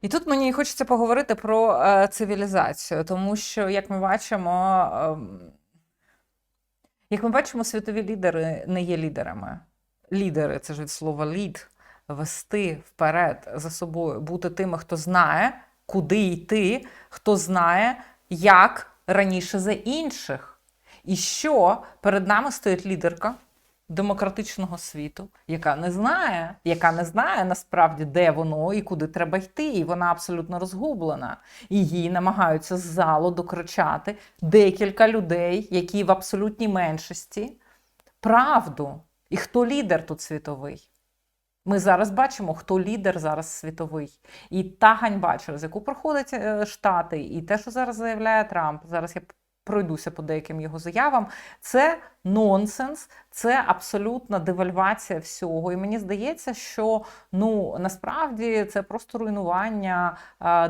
І тут мені хочеться поговорити про е, цивілізацію, тому що, як ми бачимо, ем, як ми бачимо, світові лідери не є лідерами. Лідери це ж від слова лід, вести вперед за собою, бути тими, хто знає, куди йти, хто знає, як раніше за інших. І що перед нами стоїть лідерка демократичного світу, яка не знає, яка не знає насправді, де воно і куди треба йти. І вона абсолютно розгублена. Їй намагаються з залу докричати декілька людей, які в абсолютній меншості, правду. І хто лідер тут світовий? Ми зараз бачимо, хто лідер зараз світовий. І та ганьба, через яку проходять е, Штати, і те, що зараз заявляє Трамп, зараз я пройдуся по деяким його заявам, це нонсенс, це абсолютна девальвація всього. І мені здається, що ну насправді це просто руйнування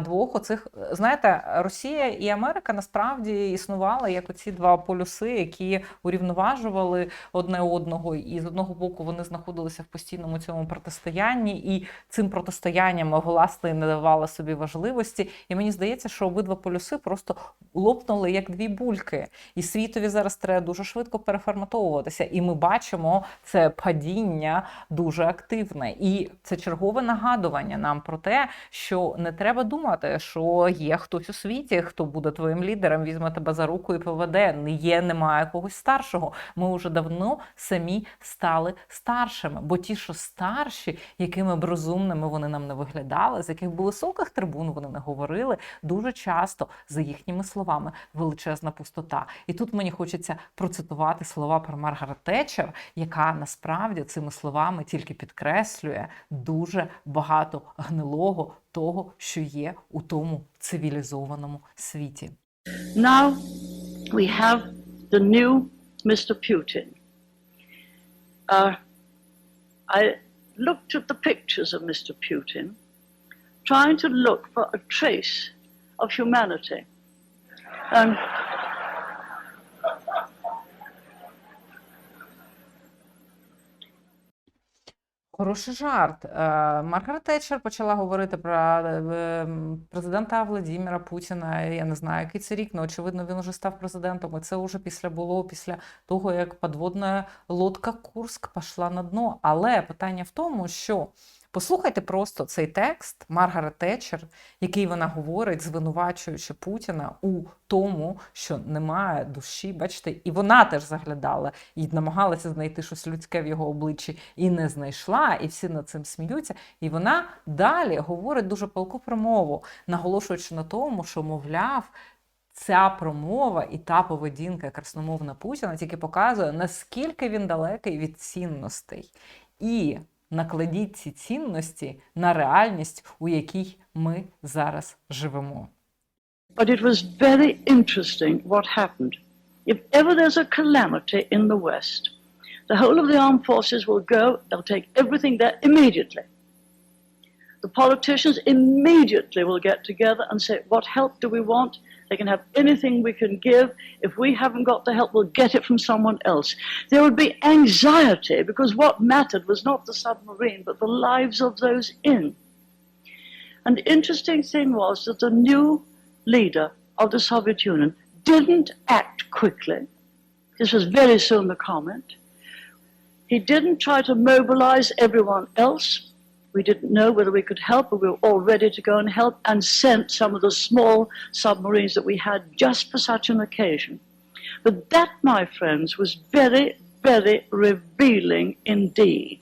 двох оцих. Знаєте, Росія і Америка насправді існували як оці два полюси, які урівноважували одне одного. І з одного боку вони знаходилися в постійному цьому протистоянні, і цим протистоянням власне не давала собі важливості. І мені здається, що обидва полюси просто лопнули як дві бульки. І світові зараз треба дуже швидко переформатовуватися. І ми бачимо це падіння дуже активне. І це чергове нагадування нам про те, що не треба думати, що є хтось у світі, хто буде твоїм лідером, візьме тебе за руку і поведе. Не є, немає когось старшого. Ми вже давно самі стали старшими, бо ті, що старші, якими б розумними вони нам не виглядали, з яких би високих трибун вони не говорили, дуже часто за їхніми словами величезна пустота. І тут мені хочеться процитувати слова про Маргарет Тетчер, яка насправді цими словами тільки підкреслює дуже багато гнилого того, що є у тому цивілізованому світі. Now we have the new Mr. Putin. Uh, I looked at the pictures of Mr. Putin, trying to look for a trace of humanity. And Хороший жарт. Е, Маргарет Тетчер почала говорити про е, президента Владимира Путіна. Я не знаю, який це рік, але очевидно, він вже став президентом. І це вже після було після того, як подводна лодка Курск пішла на дно. Але питання в тому, що послухайте просто цей текст Маргарет Тетчер, який вона говорить, звинувачуючи Путіна у тому, що немає душі. Бачите, і вона теж заглядала і намагалася знайти щось людське в його обличчі і не знайшла, і всі над цим сміються. І вона далі говорить дуже палку промову, наголошуючи на тому, що, мовляв, ця промова і та поведінка красномовна Путіна тільки показує, наскільки він далекий від цінностей. І накладіть ці цінності на реальність, у якій ми зараз живемо. But it was very interesting what happened. If ever there's a calamity in the West, the whole of the armed forces will go, they'll take everything there immediately. The politicians immediately will get together and say, What help do we want? They can have anything we can give. If we haven't got the help, we'll get it from someone else. There would be anxiety because what mattered was not the submarine, but the lives of those in. And the interesting thing was that the new leader of the Soviet Union didn't act quickly. This was very soon the comment. He didn't try to mobilize everyone else. We didn't know whether we could help, but we were all ready to go and help and sent some of the small submarines that we had just for such an occasion. But that, my friends, was very, very revealing indeed.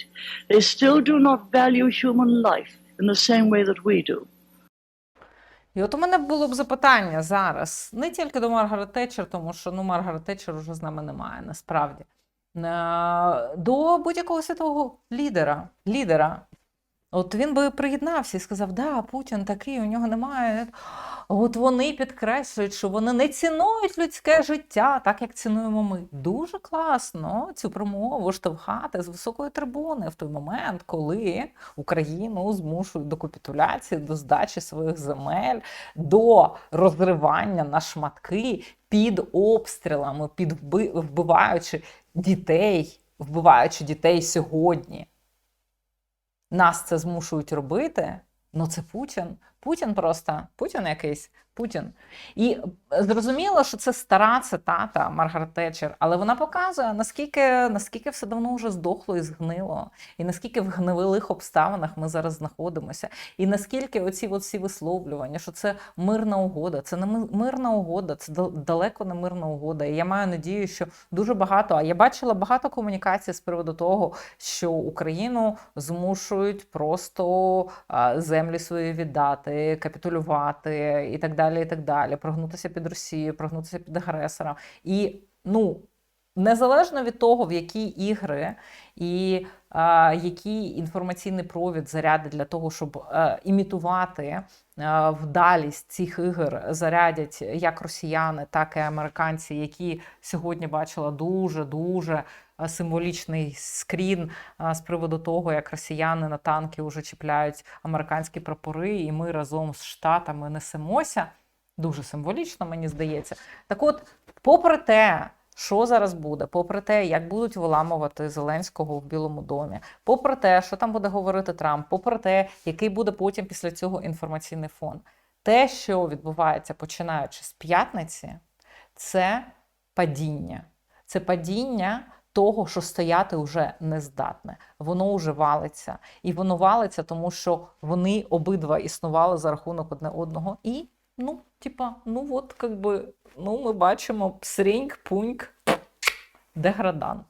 They still do not value human life in the same way that we do. І от у мене було б запитання зараз не тільки до Маргарет Тетчер, тому що ну Маргарет Тетчер уже з нами немає насправді. Е, До будь-якого світового лідера. лідера. От він би приєднався і сказав, да, Путін такий, у нього немає. От вони підкреслюють, що вони не цінують людське життя, так як цінуємо ми. Дуже класно цю промову штовхати з високої трибуни в той момент, коли Україну змушують до капітуляції, до здачі своїх земель, до розривання на шматки під обстрілами, під вбиваючи дітей, вбиваючи дітей сьогодні. Нас це змушують робити. Ну, це Путін. Путін просто Путін якийсь Путін. І е, зрозуміло, що це стара цитата Маргарет Тетчер, але вона показує, наскільки, наскільки все давно вже здохло і згнило, і наскільки в гнилих обставинах ми зараз знаходимося, і наскільки оці всі висловлювання, що це мирна угода, це не мирна угода, це далеко не мирна угода. І я маю надію, що дуже багато. А я бачила багато комунікацій з приводу того, що Україну змушують просто землі свої віддати, капітулювати і так далі, і так далі, прогнутися під Росію, прогнутися під агресора. І ну. Незалежно від того, в які ігри і а, який інформаційний провід заряди для того, щоб е, імітувати е, вдалість цих ігор зарядять як росіяни, так і американці, які сьогодні бачила дуже дуже е, символічний скрін е, з приводу того, як росіяни на танки вже чіпляють американські прапори, і ми разом з штатами несемося. Дуже символічно, мені здається. Так от, попри те, що зараз буде, попри те, як будуть виламувати Зеленського в Білому домі, попри те, що там буде говорити Трамп, попри те, який буде потім після цього інформаційний фон, те, що відбувається починаючи з п'ятниці, це падіння. Це падіння того, що стояти вже не здатне. Воно вже валиться. І воно валиться, тому що вони обидва існували за рахунок одне одного. І, ну, типа, ну от, как би, ну, ми бачимо псріньк, пуньк, деградант.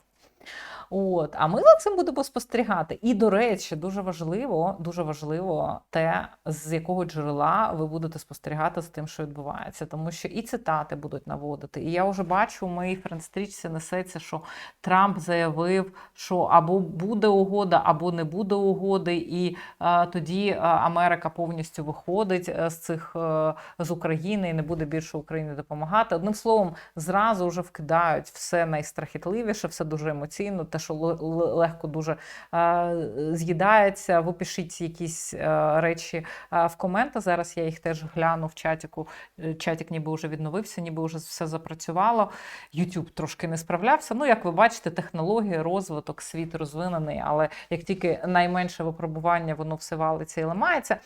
От, а ми за цим будемо спостерігати. І, до речі, дуже важливо, дуже важливо те, з якого джерела ви будете спостерігати за тим, що відбувається. Тому що і цитати будуть наводити. І я вже бачу, у моїй френдстрічці несеться, що Трамп заявив, що або буде угода, або не буде угоди, і е, тоді е, Америка повністю виходить е, з цих е, з України і не буде більше Україні допомагати. Одним словом, зразу вже вкидають все найстрахітливіше, все дуже емоційно, те, що легко дуже з'їдається. Ви пишіть якісь е, речі в коменти. Зараз я їх теж гляну в чатіку. Е, Чатік ніби вже відновився, ніби вже все запрацювало. YouTube трошки не справлявся. Ну, як ви бачите, технології, розвиток, світ розвинений, але як тільки найменше випробування, воно все валиться і ламається.